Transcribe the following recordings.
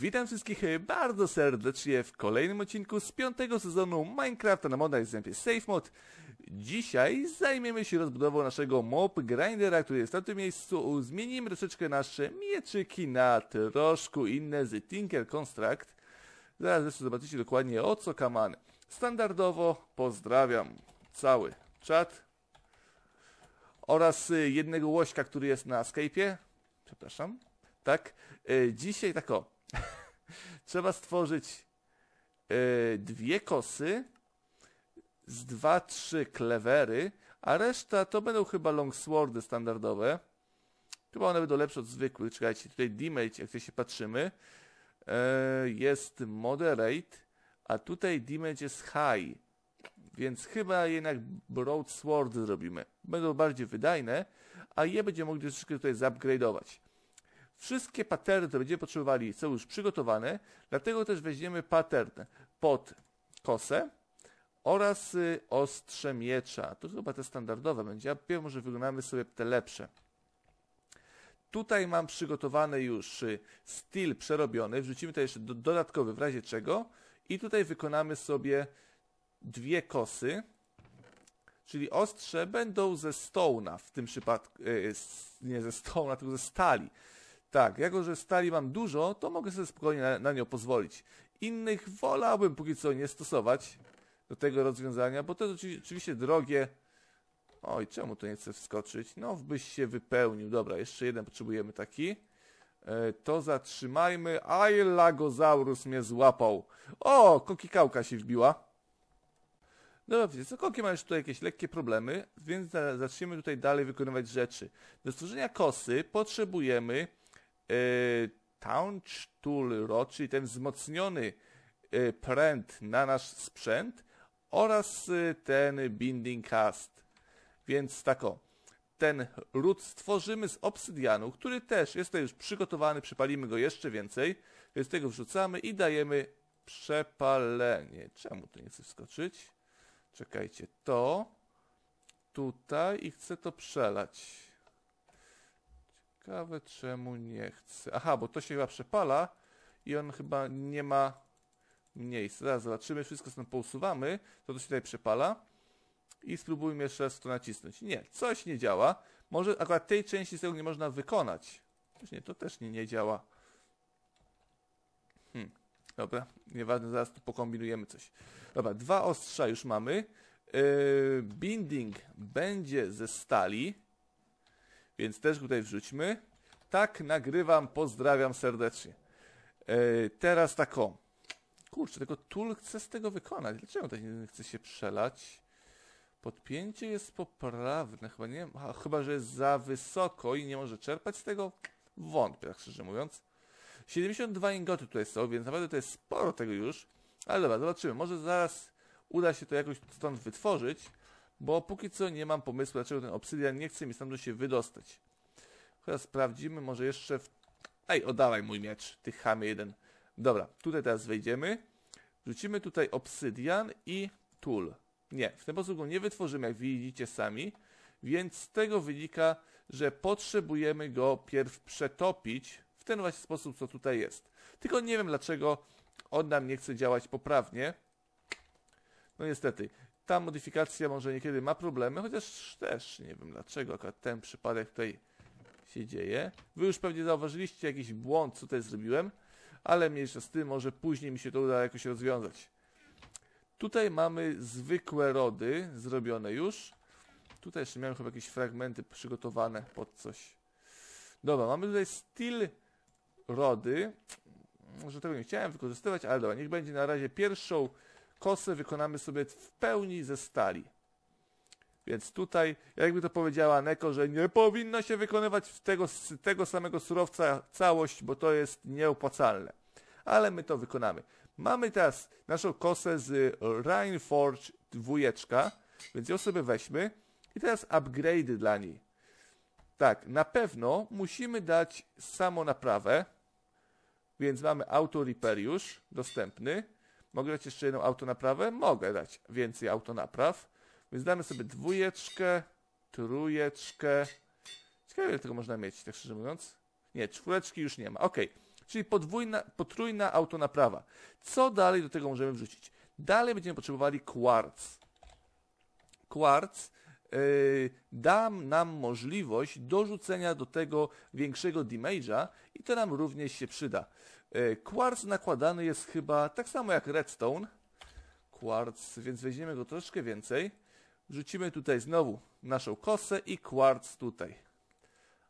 Witam wszystkich bardzo serdecznie w kolejnym odcinku z piątego sezonu Minecrafta na modach Zempie Safe Mod. Dzisiaj zajmiemy się rozbudową naszego mob grindera, który jest w tym miejscu. Zmienimy troszeczkę nasze mieczyki na troszkę inne z Tinker Construct. Zaraz zresztą zobaczycie dokładnie o co kamany. Standardowo pozdrawiam cały czat oraz jednego łośka, który jest na Skype'ie. Przepraszam. Tak. E, dzisiaj tak o. Trzeba stworzyć e, dwie kosy z dwa, trzy klewery, a reszta to będą chyba longswordy standardowe. Chyba one będą lepsze od zwykłych. Czekajcie, tutaj damage, jak się patrzymy, e, jest moderate, a tutaj damage jest high. Więc chyba jednak broadsword zrobimy. Będą bardziej wydajne, a je będziemy mogli troszeczkę tutaj zupgrade'ować. Wszystkie patterny, które będziemy potrzebowali, są już przygotowane, dlatego też weźmiemy pattern pod kosę oraz y, ostrze miecza. To chyba te standardowe będzie, a dopiero może wyglądamy sobie te lepsze. Tutaj mam przygotowany już y, styl przerobiony, wrzucimy tutaj jeszcze do, dodatkowy w razie czego i tutaj wykonamy sobie dwie kosy, czyli ostrze będą ze stołna w tym przypadku, yy, nie ze stołna, tylko ze stali. Tak, jako że stali mam dużo, to mogę sobie spokojnie na, na nią pozwolić. Innych wolałbym póki co nie stosować do tego rozwiązania, bo to jest oczywiście drogie. Oj, czemu to nie chce wskoczyć? No, byś się wypełnił. Dobra, jeszcze jeden potrzebujemy taki. E, to zatrzymajmy. Aj, Lagozaurus mnie złapał. O, kokikałka się wbiła. Dobra, wiecie co, koki ma już tutaj jakieś lekkie problemy, więc zaczniemy tutaj dalej wykonywać rzeczy. Do stworzenia kosy potrzebujemy E, Taunch Tool Rod, czyli ten wzmocniony e, pręt na nasz sprzęt oraz e, ten Binding Cast. Więc tak o, ten ród stworzymy z obsydianu, który też jest tutaj już przygotowany, przypalimy go jeszcze więcej, więc tego wrzucamy i dajemy przepalenie. Czemu to nie chce wskoczyć? Czekajcie, to tutaj i chcę to przelać. Ciekawe czemu nie chce. Aha, bo to się chyba przepala i on chyba nie ma miejsca. Zaraz zobaczymy, wszystko stąd pousuwamy, to to się tutaj przepala. I spróbujmy jeszcze raz to nacisnąć. Nie, coś nie działa. Może akurat tej części z tego nie można wykonać. Też nie, to też nie, nie działa. Hmm, dobra, nieważne, zaraz tu pokombinujemy coś. Dobra, dwa ostrza już mamy. Yy, binding będzie ze stali. Więc też tutaj wrzućmy. Tak, nagrywam, pozdrawiam serdecznie. E, teraz taką. Kurczę, tego tool chcę z tego wykonać. Dlaczego to nie chce się przelać? Podpięcie jest poprawne, chyba nie, a, chyba że jest za wysoko i nie może czerpać z tego. Wątpię, tak szczerze mówiąc. 72 ingoty tutaj są, więc naprawdę to jest sporo tego już. Ale dobra, zobaczymy. Może zaraz uda się to jakoś stąd wytworzyć bo póki co nie mam pomysłu, dlaczego ten obsydian nie chce mi stamtąd się wydostać. Teraz sprawdzimy, może jeszcze w... Ej, oddawaj mój miecz, ty chamy jeden. Dobra, tutaj teraz wejdziemy. Wrzucimy tutaj obsydian i tool. Nie, w ten sposób go nie wytworzymy, jak widzicie sami. Więc z tego wynika, że potrzebujemy go pierw przetopić w ten właśnie sposób, co tutaj jest. Tylko nie wiem, dlaczego on nam nie chce działać poprawnie. No niestety, ta modyfikacja może niekiedy ma problemy, chociaż też nie wiem dlaczego akurat ten przypadek tutaj się dzieje. Wy już pewnie zauważyliście jakiś błąd, co tutaj zrobiłem, ale mniejsza z tym, może później mi się to uda jakoś rozwiązać. Tutaj mamy zwykłe rody zrobione już. Tutaj jeszcze miałem chyba jakieś fragmenty przygotowane pod coś. Dobra, mamy tutaj steel rody. Może tego nie chciałem wykorzystywać, ale dobra, niech będzie na razie pierwszą kosę wykonamy sobie w pełni ze stali. Więc tutaj, jakby to powiedziała Neko, że nie powinno się wykonywać tego, tego samego surowca całość, bo to jest nieopłacalne. Ale my to wykonamy. Mamy teraz naszą kosę z Rhineforge dwójeczka, więc ją sobie weźmy i teraz upgrade dla niej. Tak, na pewno musimy dać samo naprawę, więc mamy auto repair już dostępny. Mogę dać jeszcze jedną autonaprawę? Mogę dać więcej autonapraw. Więc damy sobie dwójeczkę, trójeczkę. Ciekawe, ile tego można mieć, tak szczerze mówiąc. Nie, czwóreczki już nie ma. Ok. czyli podwójna, potrójna autonaprawa. Co dalej do tego możemy wrzucić? Dalej będziemy potrzebowali kwarc. Kwarc yy, da nam możliwość dorzucenia do tego większego damage'a i to nam również się przyda. Yy, kwarc nakładany jest chyba tak samo jak redstone. Kwarc, więc weźmiemy go troszkę więcej. Wrzucimy tutaj znowu naszą kosę i kwarc tutaj.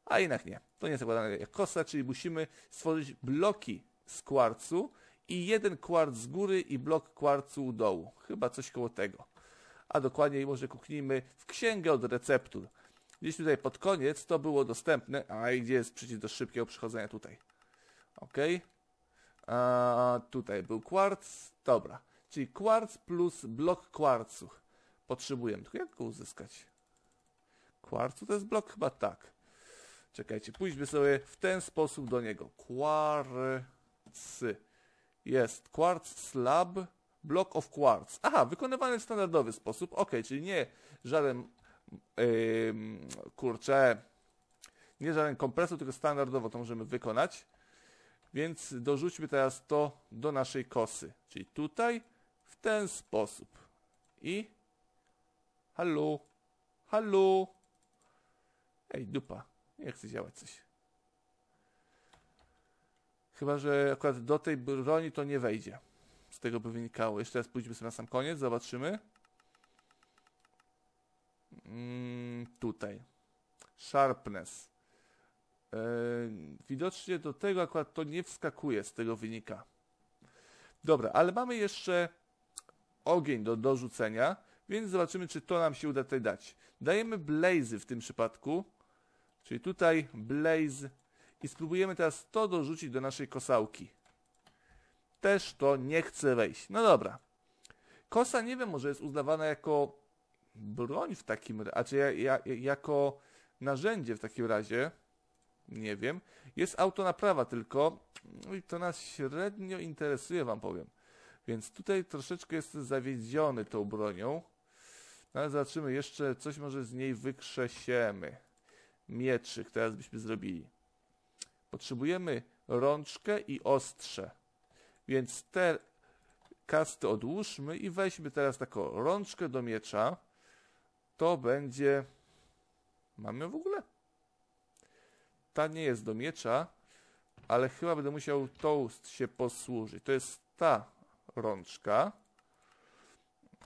A jednak nie. To nie jest zakładane jak kosa, czyli musimy stworzyć bloki z kwarcu i jeden kwarc z góry i blok kwarcu u dołu. Chyba coś koło tego. A dokładniej może kuknijmy w księgę od receptur. Gdzieś tutaj pod koniec to było dostępne. A i gdzie jest przycisk do szybkiego przechodzenia tutaj? Ok. A tutaj był kwarc. Dobra. Czyli kwarc plus blok kwarcu. Potrzebujemy. Tylko jak go uzyskać? Kwarcu to jest blok? Chyba tak. Czekajcie, pójdźmy sobie w ten sposób do niego. Quartz. Jest quartz slab, block of quartz. Aha, wykonywany w standardowy sposób. Ok, czyli nie żaden yy, kurczę, nie żaden kompresor, tylko standardowo to możemy wykonać. Więc dorzućmy teraz to do naszej kosy. Czyli tutaj w ten sposób. I Halo? Halo? Ej, dupa. Nie chce działać coś. Chyba, że akurat do tej broni to nie wejdzie. Z tego by wynikało. Jeszcze raz pójdźmy sobie na sam koniec, zobaczymy. Mm, tutaj. Sharpness. Yy, widocznie do tego akurat to nie wskakuje, z tego wynika. Dobra, ale mamy jeszcze ogień do dorzucenia, więc zobaczymy, czy to nam się uda tutaj dać. Dajemy blazy w tym przypadku. Czyli tutaj blaze i spróbujemy teraz to dorzucić do naszej kosałki. Też to nie chce wejść. No dobra. Kosa nie wiem, może jest uznawana jako broń w takim razie, a czy ja, ja, jako narzędzie w takim razie. Nie wiem. Jest autonaprawa tylko. No i to nas średnio interesuje, wam powiem. Więc tutaj troszeczkę jestem zawiedziony tą bronią. No ale zobaczymy jeszcze, coś może z niej wykrzesiemy mieczyk teraz byśmy zrobili. Potrzebujemy rączkę i ostrze. Więc te kasty odłóżmy i weźmy teraz taką rączkę do miecza. To będzie... Mamy w ogóle? Ta nie jest do miecza, ale chyba będę musiał toast się posłużyć. To jest ta rączka.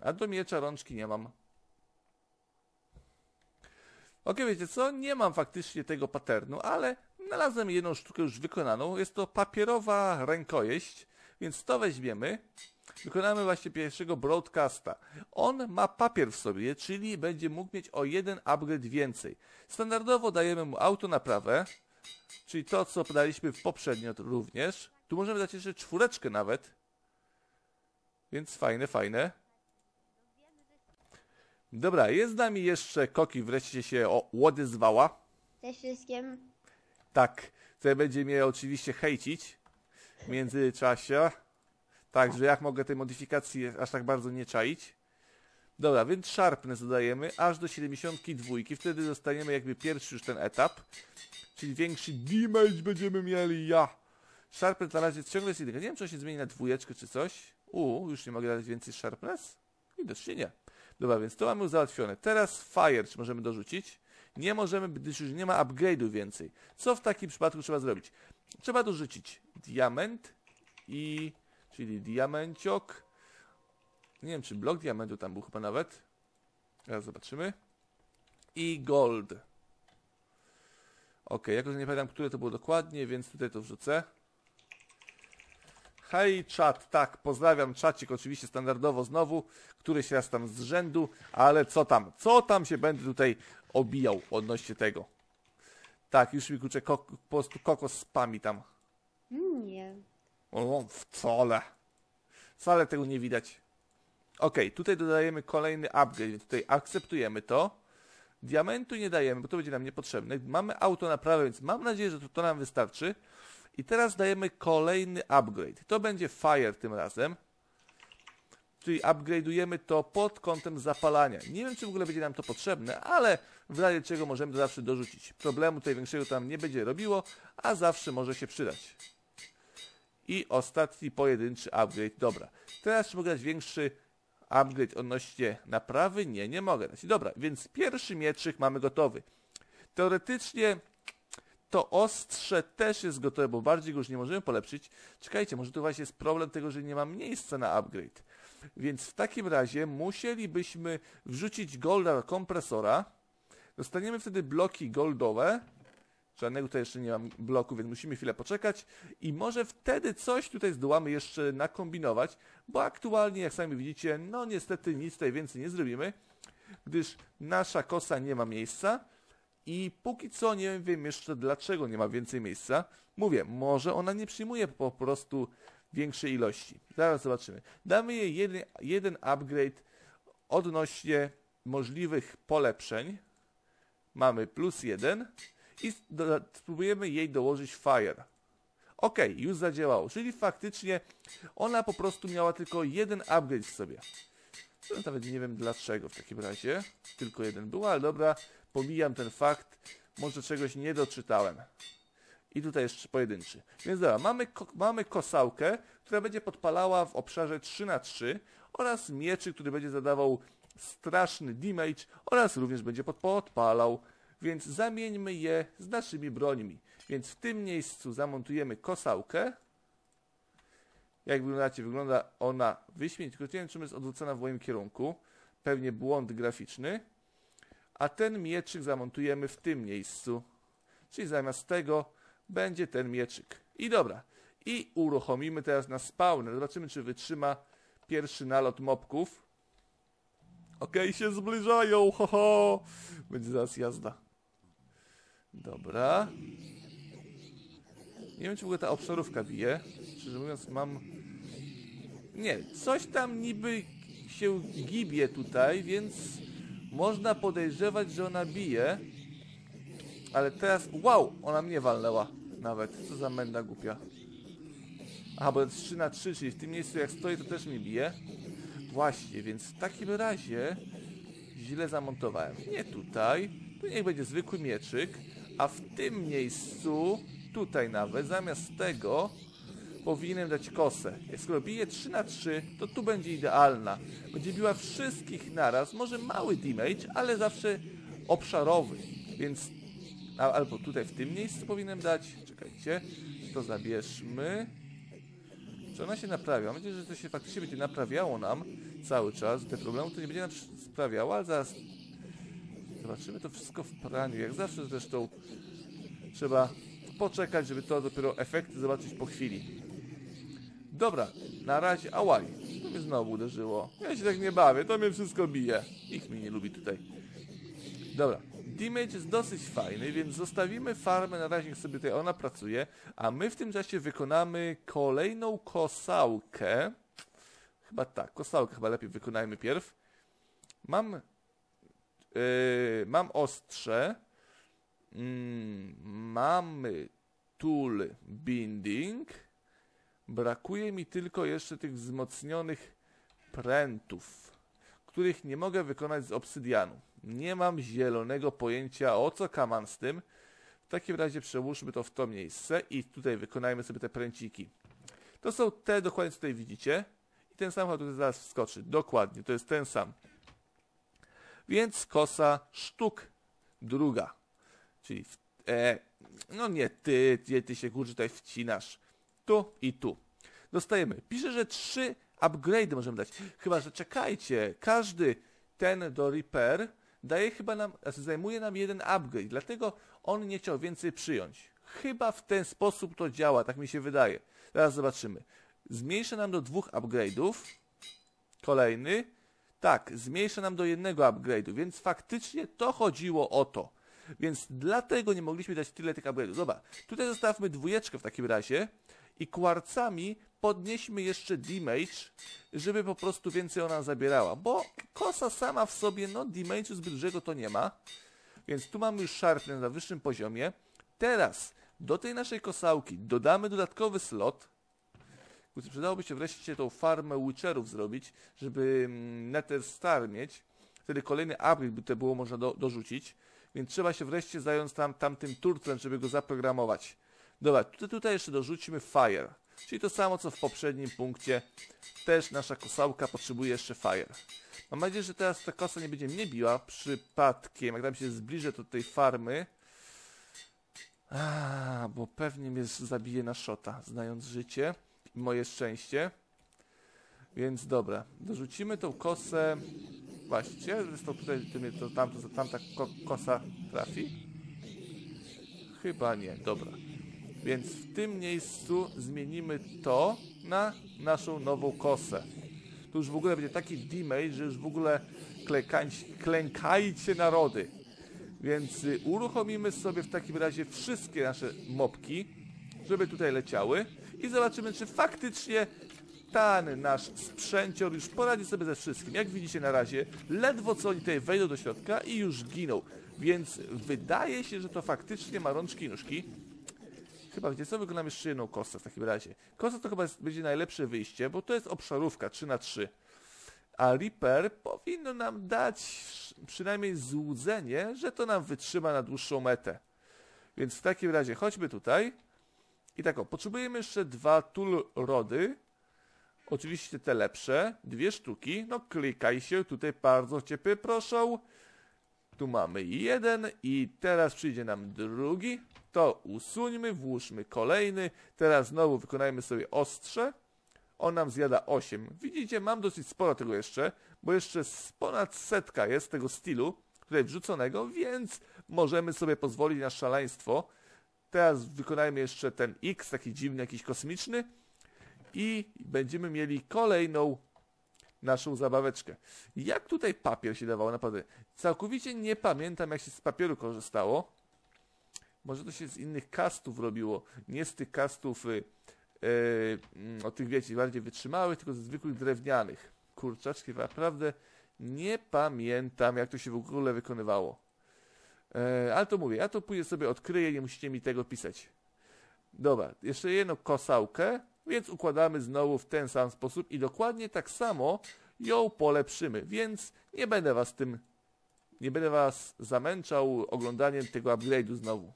A do miecza rączki nie mam. Ok, wiecie co? Nie mam faktycznie tego paternu, ale znalazłem jedną sztukę już wykonaną. Jest to papierowa rękojeść, więc to weźmiemy. Wykonamy właśnie pierwszego broadcasta. On ma papier w sobie, czyli będzie mógł mieć o jeden upgrade więcej. Standardowo dajemy mu auto naprawę, czyli to, co podaliśmy w poprzednio również. Tu możemy dać jeszcze czwóreczkę nawet. Więc fajne, fajne. Dobra, jest z nami jeszcze Koki, wreszcie się odezwała. Cześć wszystkim. Tak, tutaj będzie mnie oczywiście hejcić w międzyczasie. Także jak mogę tej modyfikacji aż tak bardzo nie czaić. Dobra, więc sharpness dodajemy aż do 72. Wtedy dostaniemy jakby pierwszy już ten etap. Czyli większy damage będziemy mieli, ja. Sharpness na razie ciągle jest jedynka. Nie wiem, czy on się zmieni na dwójeczkę czy coś. U, już nie mogę dać więcej sharpness? Widocznie nie. Dobra, więc to mamy już załatwione. Teraz fire, czy możemy dorzucić? Nie możemy, gdyż już nie ma upgrade'u więcej. Co w takim przypadku trzeba zrobić? Trzeba dorzucić diament i... czyli diamenciok. Nie wiem, czy blok diamentu tam był chyba nawet. Teraz zobaczymy. I gold. Ok, jakoś nie pamiętam, które to było dokładnie, więc tutaj to wrzucę. Hej czat, tak, pozdrawiam czacik oczywiście standardowo znowu, któryś raz tam z rzędu, ale co tam, co tam się będę tutaj obijał odnośnie tego. Tak, już mi kurczę po prostu kokos spami tam. Nie. O, wcale. Wcale tego nie widać. Ok, tutaj dodajemy kolejny upgrade, więc tutaj akceptujemy to. Diamentu nie dajemy, bo to będzie nam niepotrzebne. Mamy auto naprawę, więc mam nadzieję, że to, to nam wystarczy. I teraz dajemy kolejny upgrade. To będzie Fire tym razem. Czyli upgrade'ujemy to pod kątem zapalania. Nie wiem, czy w ogóle będzie nam to potrzebne, ale w razie czego możemy to zawsze dorzucić. Problemu tutaj większego tam nie będzie robiło, a zawsze może się przydać. I ostatni pojedynczy upgrade. Dobra. Teraz mogę dać większy upgrade odnośnie naprawy? Nie, nie mogę dać. Dobra, więc pierwszy mieczyk mamy gotowy. Teoretycznie to ostrze też jest gotowe, bo bardziej go już nie możemy polepszyć. Czekajcie, może to właśnie jest problem tego, że nie mam miejsca na upgrade. Więc w takim razie musielibyśmy wrzucić golda kompresora. Dostaniemy wtedy bloki goldowe. Żadnego tutaj jeszcze nie mam bloku, więc musimy chwilę poczekać. I może wtedy coś tutaj zdołamy jeszcze nakombinować, bo aktualnie, jak sami widzicie, no niestety nic tutaj więcej nie zrobimy, gdyż nasza kosa nie ma miejsca. I póki co nie wiem jeszcze dlaczego nie ma więcej miejsca. Mówię, może ona nie przyjmuje po prostu większej ilości. Zaraz zobaczymy. Damy jej jeden, jeden upgrade odnośnie możliwych polepszeń. Mamy plus jeden i do, spróbujemy jej dołożyć fire. Ok, już zadziałało, czyli faktycznie ona po prostu miała tylko jeden upgrade w sobie. To nawet nie wiem dlaczego w takim razie. Tylko jeden był, ale dobra, pomijam ten fakt. Może czegoś nie doczytałem. I tutaj jeszcze pojedynczy. Więc dobra, mamy, ko mamy kosałkę, która będzie podpalała w obszarze 3 na 3 oraz mieczy, który będzie zadawał straszny damage oraz również będzie podpalał. Więc zamieńmy je z naszymi brońmi. Więc w tym miejscu zamontujemy kosałkę. Jak wyglądacie, wygląda ona wyśmienicie, tylko nie wiem, czym jest odwrócona w moim kierunku. Pewnie błąd graficzny. A ten mieczyk zamontujemy w tym miejscu. Czyli zamiast tego będzie ten mieczyk. I dobra. I uruchomimy teraz na spawner. Zobaczymy, czy wytrzyma pierwszy nalot mobków. Okej, okay, się zbliżają, ho, ho. Będzie zaraz jazda. Dobra. Nie wiem, czy w ogóle ta obszarówka bije. Szczerze mówiąc, mam... Nie, coś tam niby się gibie tutaj, więc można podejrzewać, że ona bije. Ale teraz... Wow! Ona mnie walnęła nawet. Co za menda głupia. Aha, bo jest 3 na 3, czyli w tym miejscu jak stoi, to też mnie bije. Właśnie, więc w takim razie źle zamontowałem. Nie tutaj. Tu niech będzie zwykły mieczyk. A w tym miejscu, tutaj nawet, zamiast tego powinienem dać kosę. Skoro bije 3 na 3, to tu będzie idealna. Będzie biła wszystkich naraz, może mały damage, ale zawsze obszarowy. Więc albo tutaj w tym miejscu powinienem dać. Czekajcie, to zabierzmy. Czy ona się naprawia? Mam nadzieję, że to się faktycznie będzie naprawiało nam cały czas. Te problemy to nie będzie nam sprawiało, ale zaraz zobaczymy to wszystko w praniu. Jak zawsze zresztą trzeba poczekać, żeby to dopiero efekty zobaczyć po chwili. Dobra, na razie, ałaj, to mnie znowu uderzyło. Ja się tak nie bawię, to mnie wszystko bije. Nikt mnie nie lubi tutaj. Dobra, damage jest dosyć fajny, więc zostawimy farmę, na razie sobie tutaj ona pracuje, a my w tym czasie wykonamy kolejną kosałkę. Chyba tak, kosałkę chyba lepiej wykonajmy pierw. Mam, yy, mam ostrze, yy, mamy tool binding, brakuje mi tylko jeszcze tych wzmocnionych prętów, których nie mogę wykonać z obsydianu. Nie mam zielonego pojęcia o co kaman z tym. W takim razie przełóżmy to w to miejsce i tutaj wykonajmy sobie te pręciki. To są te dokładnie, co tutaj widzicie. I ten sam tutaj zaraz wskoczy. Dokładnie, to jest ten sam. Więc kosa sztuk druga. Czyli, w, e, no nie ty, ty, ty się kurczę tutaj wcinasz. Tu i tu. Dostajemy. Pisze, że trzy upgrade możemy dać. Chyba, że czekajcie. Każdy ten do repair daje chyba nam, znaczy zajmuje nam jeden upgrade, dlatego on nie chciał więcej przyjąć. Chyba w ten sposób to działa, tak mi się wydaje. Teraz zobaczymy. Zmniejsza nam do dwóch upgrade'ów. Kolejny. Tak, zmniejsza nam do jednego upgrade'u, więc faktycznie to chodziło o to. Więc dlatego nie mogliśmy dać tyle tych upgrade'ów. Zobacz, tutaj zostawmy dwójeczkę w takim razie i kwarcami podnieśmy jeszcze damage, żeby po prostu więcej ona zabierała, bo kosa sama w sobie, no damage'u zbyt dużego to nie ma, więc tu mamy już sharpness na wyższym poziomie. Teraz do tej naszej kosałki dodamy dodatkowy slot, Przydałoby się wreszcie tą farmę Witcherów zrobić, żeby mm, Nether Star mieć. Wtedy kolejny upgrade by to było można do, dorzucić. Więc trzeba się wreszcie zająć tam, tamtym turtlem, żeby go zaprogramować. Dobra, tutaj, tutaj jeszcze dorzucimy Fire. Czyli to samo co w poprzednim punkcie. Też nasza kosałka potrzebuje jeszcze fire. Mam nadzieję, że teraz ta kosa nie będzie mnie biła przypadkiem. Jak tam się zbliżę do tej farmy. A, bo pewnie mnie zabije na szota, znając życie moje szczęście. Więc dobra, dorzucimy tą kosę. Właściwie, zresztą tutaj to, tamto, tamta ko kosa trafi? Chyba nie, dobra. Więc w tym miejscu zmienimy to na naszą nową kosę. Tu już w ogóle będzie taki damage, że już w ogóle klękajcie, klękajcie narody. Więc y, uruchomimy sobie w takim razie wszystkie nasze mopki, żeby tutaj leciały i zobaczymy, czy faktycznie ten nasz sprzęcior już poradzi sobie ze wszystkim. Jak widzicie na razie, ledwo co oni tutaj wejdą do środka i już giną. Więc wydaje się, że to faktycznie ma rączki i nóżki. Chyba, wiecie co, wykonam jeszcze jedną kosę w takim razie. Kosa to chyba jest, będzie najlepsze wyjście, bo to jest obszarówka 3 na 3 A Reaper powinno nam dać przynajmniej złudzenie, że to nam wytrzyma na dłuższą metę. Więc w takim razie chodźmy tutaj. I tak o, potrzebujemy jeszcze dwa tool rody. Oczywiście te lepsze, dwie sztuki. No klikaj się, tutaj bardzo cię proszę. Tu mamy jeden i teraz przyjdzie nam drugi. To usuńmy, włóżmy kolejny. Teraz znowu wykonajmy sobie ostrze. On nam zjada 8. Widzicie, mam dosyć sporo tego jeszcze, bo jeszcze ponad setka jest tego stylu tutaj wrzuconego, więc możemy sobie pozwolić na szaleństwo. Teraz wykonajmy jeszcze ten X, taki dziwny, jakiś kosmiczny i będziemy mieli kolejną naszą zabaweczkę. Jak tutaj papier się dawało? Naprawdę, całkowicie nie pamiętam, jak się z papieru korzystało. Może to się z innych kastów robiło, nie z tych kastów yy, yy, o tych wiecie, bardziej wytrzymałych, tylko ze zwykłych drewnianych. Kurczaczki, naprawdę nie pamiętam, jak to się w ogóle wykonywało. Yy, ale to mówię, ja to pójdę sobie odkryję, nie musicie mi tego pisać. Dobra, jeszcze jedną kosałkę, więc układamy znowu w ten sam sposób i dokładnie tak samo ją polepszymy, więc nie będę was tym, nie będę was zamęczał oglądaniem tego upgrade'u znowu.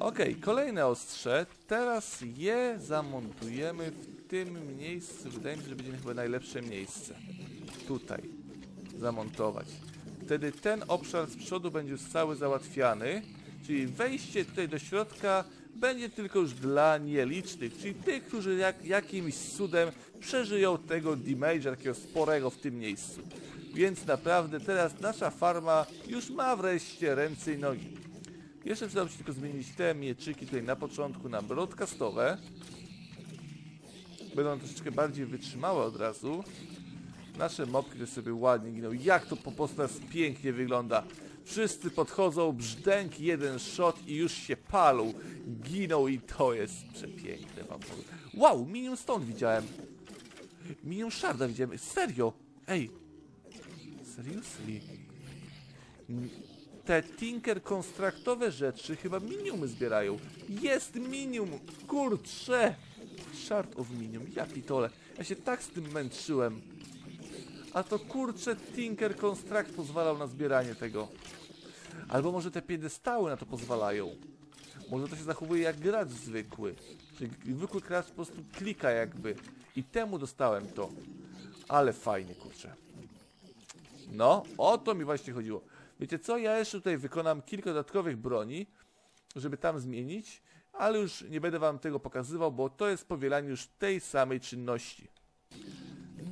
Ok, kolejne ostrze. Teraz je zamontujemy w tym miejscu. Wydaje mi się, że będzie chyba najlepsze miejsce. Tutaj. Zamontować. Wtedy ten obszar z przodu będzie cały załatwiany. Czyli wejście tutaj do środka będzie tylko już dla nielicznych, czyli tych, którzy jak, jakimś cudem przeżyją tego damage'a takiego sporego w tym miejscu. Więc naprawdę teraz nasza farma już ma wreszcie ręce i nogi. Jeszcze przydałoby się tylko zmienić te mieczyki tutaj na początku na broadcastowe. Będą troszeczkę bardziej wytrzymałe od razu. Nasze mopki sobie ładnie giną. Jak to po prostu teraz pięknie wygląda. Wszyscy podchodzą, brzdęk, jeden shot i już się palą, giną i to jest przepiękne wam. Wow, minion stąd widziałem. Minion sharda widziałem. Serio? Ej. Seriously? Te Tinker konstraktowe rzeczy chyba miniumy zbierają. Jest minium! Kurcze! Shard of minium, ja pitole. Ja się tak z tym męczyłem. A to kurczę Tinker Construct pozwalał na zbieranie tego. Albo może te piedestały na to pozwalają. Może to się zachowuje jak gracz zwykły. Czyli zwykły gracz po prostu klika jakby. I temu dostałem to. Ale fajnie, kurczę. No, o to mi właśnie chodziło. Wiecie co, ja jeszcze tutaj wykonam kilka dodatkowych broni, żeby tam zmienić, ale już nie będę wam tego pokazywał, bo to jest powielanie już tej samej czynności.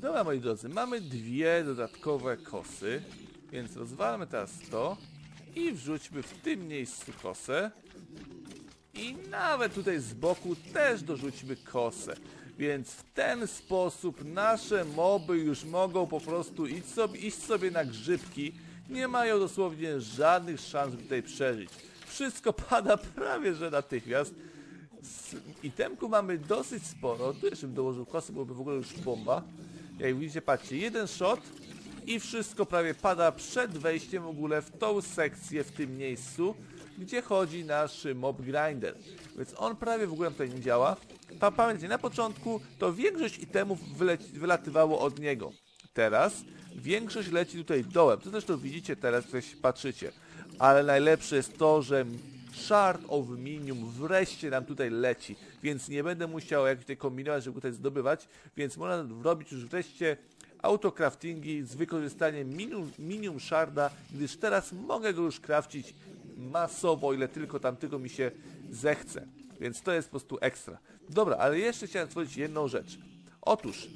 Dobra, moi drodzy, mamy dwie dodatkowe kosy, więc rozwalmy teraz to i wrzućmy w tym miejscu kosę. I nawet tutaj z boku też dorzućmy kosę. Więc w ten sposób nasze moby już mogą po prostu iść sobie, iść sobie na grzybki. Nie mają dosłownie żadnych szans, by tutaj przeżyć. Wszystko pada prawie że natychmiast. Z itemku mamy dosyć sporo. Tu jeszcze bym dołożył kosy, byłoby w ogóle już bomba. Jak widzicie, patrzcie, jeden shot i wszystko prawie pada przed wejściem w ogóle w tą sekcję w tym miejscu, gdzie chodzi nasz mob grinder. Więc on prawie w ogóle tutaj nie działa. Pa, pamiętajcie, na początku to większość itemów wylatywało od niego. Teraz większość leci tutaj dołem. To zresztą widzicie teraz, jak patrzycie. Ale najlepsze jest to, że Shard of Minium wreszcie nam tutaj leci, więc nie będę musiał jak tutaj kombinować, żeby tutaj zdobywać, więc można robić już wreszcie autocraftingi z wykorzystaniem minium, sharda, gdyż teraz mogę go już crafcić masowo, ile tylko tam tylko mi się zechce. Więc to jest po prostu ekstra. Dobra, ale jeszcze chciałem stworzyć jedną rzecz. Otóż,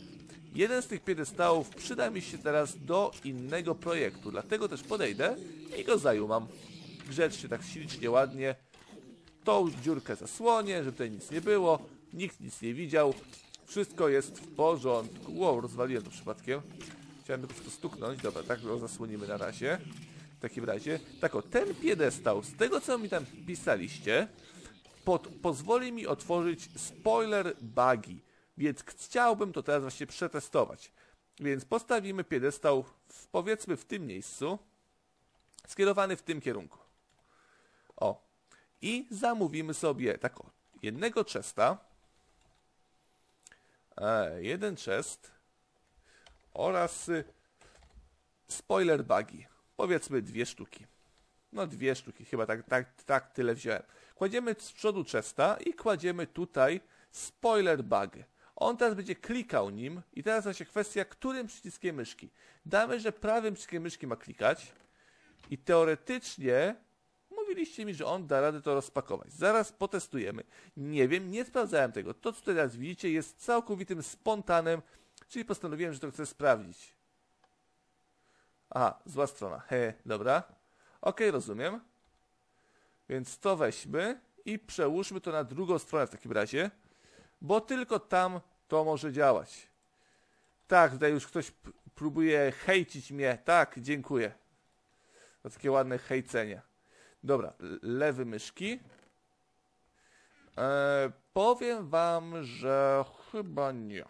jeden z tych piedestałów przyda mi się teraz do innego projektu, dlatego też podejdę i go zajumam. Grzecznie, tak ślicznie, ładnie. Tą dziurkę zasłonię, żeby tutaj nic nie było, nikt nic nie widział. Wszystko jest w porządku. Wow, rozwaliłem to przypadkiem. Chciałem po prostu stuknąć. Dobra, tak go zasłonimy na razie. W takim razie. Tak o, ten piedestał, z tego co mi tam pisaliście, pod, pozwoli mi otworzyć spoiler bugi. Więc chciałbym to teraz właśnie przetestować. Więc postawimy piedestał w, powiedzmy w tym miejscu, skierowany w tym kierunku. O. I zamówimy sobie tak jednego chesta, e, jeden chest oraz y, spoiler bugi. Powiedzmy dwie sztuki. No dwie sztuki, chyba tak, tak, tak tyle wziąłem. Kładziemy z przodu chesta i kładziemy tutaj spoiler bug. On teraz będzie klikał nim i teraz właśnie kwestia, którym przyciskiem myszki. Damy, że prawym przyciskiem myszki ma klikać i teoretycznie mówiliście mi, że on da radę to rozpakować. Zaraz potestujemy. Nie wiem, nie sprawdzałem tego. To, co teraz widzicie, jest całkowitym spontanem, czyli postanowiłem, że to chcę sprawdzić. Aha, zła strona. He, dobra. Ok, rozumiem. Więc to weźmy i przełóżmy to na drugą stronę w takim razie, bo tylko tam to może działać. Tak, tutaj już ktoś próbuje hejcić mnie. Tak, dziękuję. To takie ładne hejcenie. Dobra, lewy myszki. E, powiem wam, że chyba nie.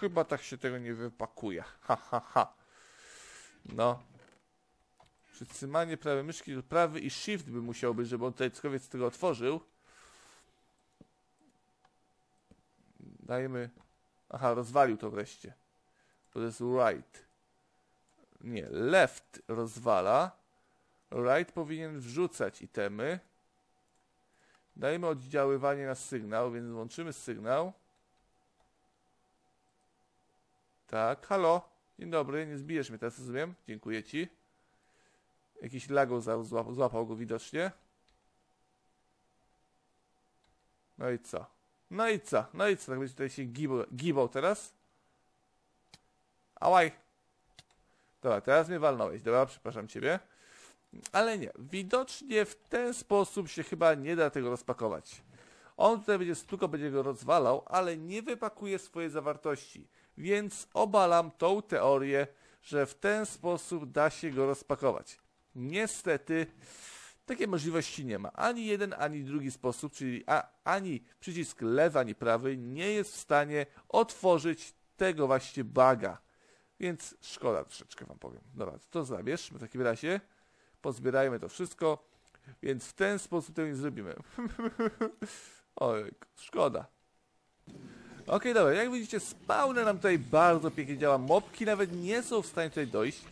Chyba tak się tego nie wypakuje. Ha, ha, ha. No. Przytrzymanie prawej myszki, prawy i shift by musiał być, żeby on tutaj cokolwiek z tego otworzył. Dajmy... Aha, rozwalił to wreszcie. To jest right. Nie, left rozwala. Right powinien wrzucać itemy. Dajmy oddziaływanie na sygnał, więc włączymy sygnał. Tak, halo. Dzień dobry, nie zbijesz mnie teraz, rozumiem? Dziękuję ci. Jakiś lago złapał, złapał go widocznie. No i co? No i co? No i co? Tak będzie tutaj się gibał, gibał teraz? Ałaj! Dobra, teraz mnie walnąłeś. Dobra, przepraszam ciebie. Ale nie. Widocznie w ten sposób się chyba nie da tego rozpakować. On tutaj będzie tylko będzie go rozwalał, ale nie wypakuje swojej zawartości. Więc obalam tą teorię, że w ten sposób da się go rozpakować. Niestety takiej możliwości nie ma. Ani jeden, ani drugi sposób, czyli a, ani przycisk lewy, ani prawy nie jest w stanie otworzyć tego właśnie baga. Więc szkoda troszeczkę wam powiem. Dobra, to zabierzmy w takim razie. Pozbierajmy to wszystko. Więc w ten sposób to nie zrobimy. Oj, szkoda. Ok, dobra, jak widzicie, spawner nam tutaj bardzo pięknie działa. Mopki nawet nie są w stanie tutaj dojść.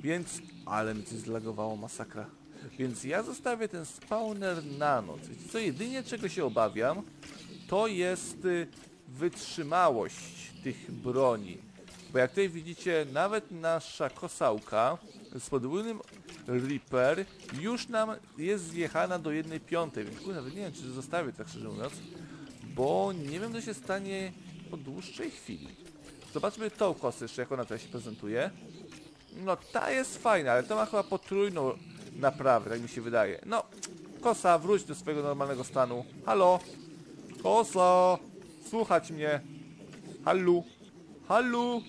Więc, ale mi coś zlagowało, masakra. Więc ja zostawię ten spawner na noc. Wiecie co, jedynie czego się obawiam, to jest y, wytrzymałość tych broni. Bo jak tutaj widzicie, nawet nasza kosałka z podwójnym Reaper już nam jest zjechana do jednej piątej, więc kurde, nawet nie wiem, czy zostawię tak szczerze mówiąc, bo nie wiem, co się stanie po dłuższej chwili. Zobaczmy tą kosę jeszcze, jak ona tutaj się prezentuje. No, ta jest fajna, ale to ma chyba potrójną naprawę, tak mi się wydaje. No, kosa, wróć do swojego normalnego stanu. Halo? Kosa! Słuchać mnie. Hallu? Hallu?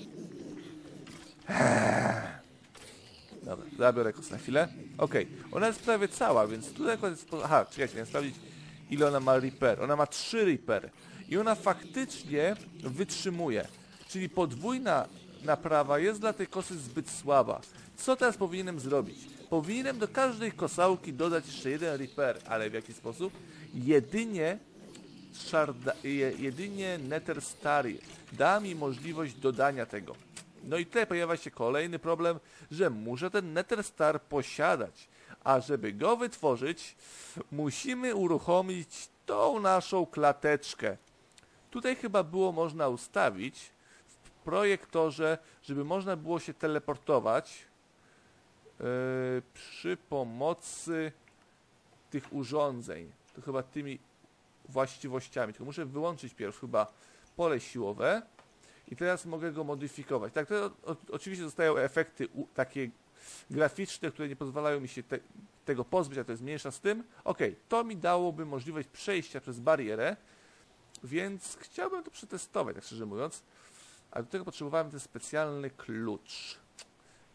Dobra, zabiorę kosę na chwilę. Okej, okay. ona jest prawie cała, więc tutaj jest... Aha, czekajcie, chciałem sprawdzić ile ona ma repair. Ona ma 3 repair. I ona faktycznie wytrzymuje. Czyli podwójna naprawa jest dla tej kosy zbyt słaba. Co teraz powinienem zrobić? Powinienem do każdej kosałki dodać jeszcze jeden repair, ale w jaki sposób? Jedynie Sharda, jedynie Nether Starry da mi możliwość dodania tego. No i tutaj pojawia się kolejny problem, że muszę ten Nether Star posiadać. A żeby go wytworzyć, musimy uruchomić tą naszą klateczkę. Tutaj chyba było można ustawić w projektorze, żeby można było się teleportować yy, przy pomocy tych urządzeń. To chyba tymi właściwościami. Tylko muszę wyłączyć pierw chyba pole siłowe i teraz mogę go modyfikować. Tak, to oczywiście zostają efekty takie graficzne, które nie pozwalają mi się te, tego pozbyć, a to jest mniejsza z tym. Ok, to mi dałoby możliwość przejścia przez barierę, więc chciałbym to przetestować, tak szczerze mówiąc. A do tego potrzebowałem ten specjalny klucz.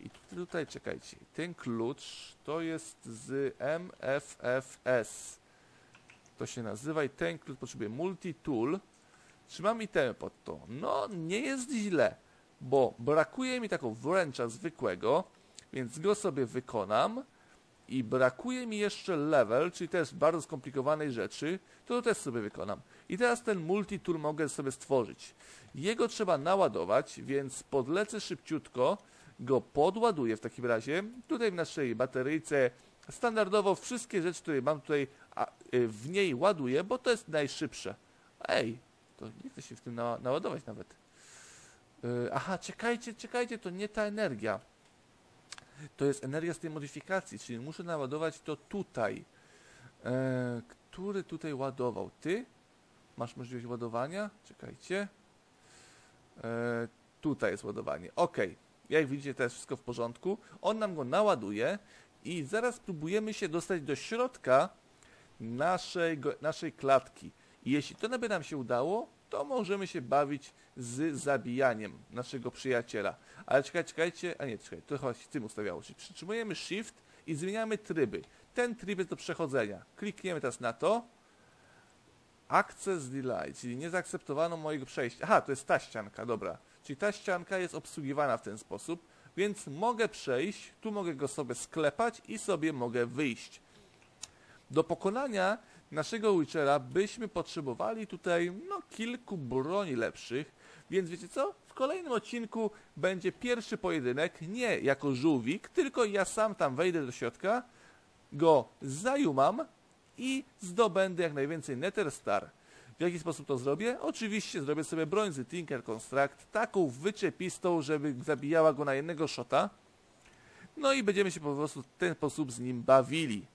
I tutaj, tutaj czekajcie, ten klucz to jest z MFFS. To się nazywa i ten klucz potrzebuje multi-tool. Trzymam itemy pod to. No, nie jest źle, bo brakuje mi taką wręcza zwykłego, więc go sobie wykonam. I brakuje mi jeszcze level, czyli też bardzo skomplikowanej rzeczy, to, to też sobie wykonam. I teraz ten multi-tool mogę sobie stworzyć. Jego trzeba naładować, więc podlecę szybciutko, go podładuję w takim razie. Tutaj w naszej bateryjce standardowo wszystkie rzeczy, które mam tutaj y, w niej ładuję, bo to jest najszybsze. Ej, to nie chce się w tym na, naładować nawet. Yy, aha, czekajcie, czekajcie, to nie ta energia. To jest energia z tej modyfikacji, czyli muszę naładować to tutaj. E, który tutaj ładował? Ty? Masz możliwość ładowania? Czekajcie. E, tutaj jest ładowanie. Ok. Jak widzicie, jest wszystko w porządku. On nam go naładuje i zaraz spróbujemy się dostać do środka naszej, naszej klatki. Jeśli to by nam się udało, to możemy się bawić z zabijaniem naszego przyjaciela. Ale czekajcie, czekajcie, a nie, czekaj, to chyba się tym ustawiało. Czyli przytrzymujemy Shift i zmieniamy tryby. Ten tryb jest do przechodzenia. Klikniemy teraz na to. Access Delay, czyli nie zaakceptowano mojego przejścia. Aha, to jest ta ścianka, dobra. Czyli ta ścianka jest obsługiwana w ten sposób, więc mogę przejść, tu mogę go sobie sklepać i sobie mogę wyjść. Do pokonania naszego Witchera byśmy potrzebowali tutaj no, kilku broni lepszych, więc wiecie co? W kolejnym odcinku będzie pierwszy pojedynek, nie jako żółwik, tylko ja sam tam wejdę do środka, go zajumam i zdobędę jak najwięcej Nether Star. W jaki sposób to zrobię? Oczywiście zrobię sobie broń z Tinker Construct, taką wyczepistą, żeby zabijała go na jednego shota. No i będziemy się po prostu w ten sposób z nim bawili.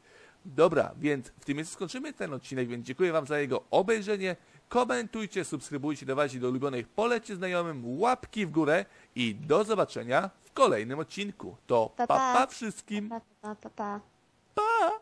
Dobra, więc w tym miejscu skończymy ten odcinek, więc dziękuję Wam za jego obejrzenie. Komentujcie, subskrybujcie, dawajcie do ulubionych, polecie znajomym, łapki w górę i do zobaczenia w kolejnym odcinku. To pa pa, pa wszystkim. Pa pa pa pa. pa. pa.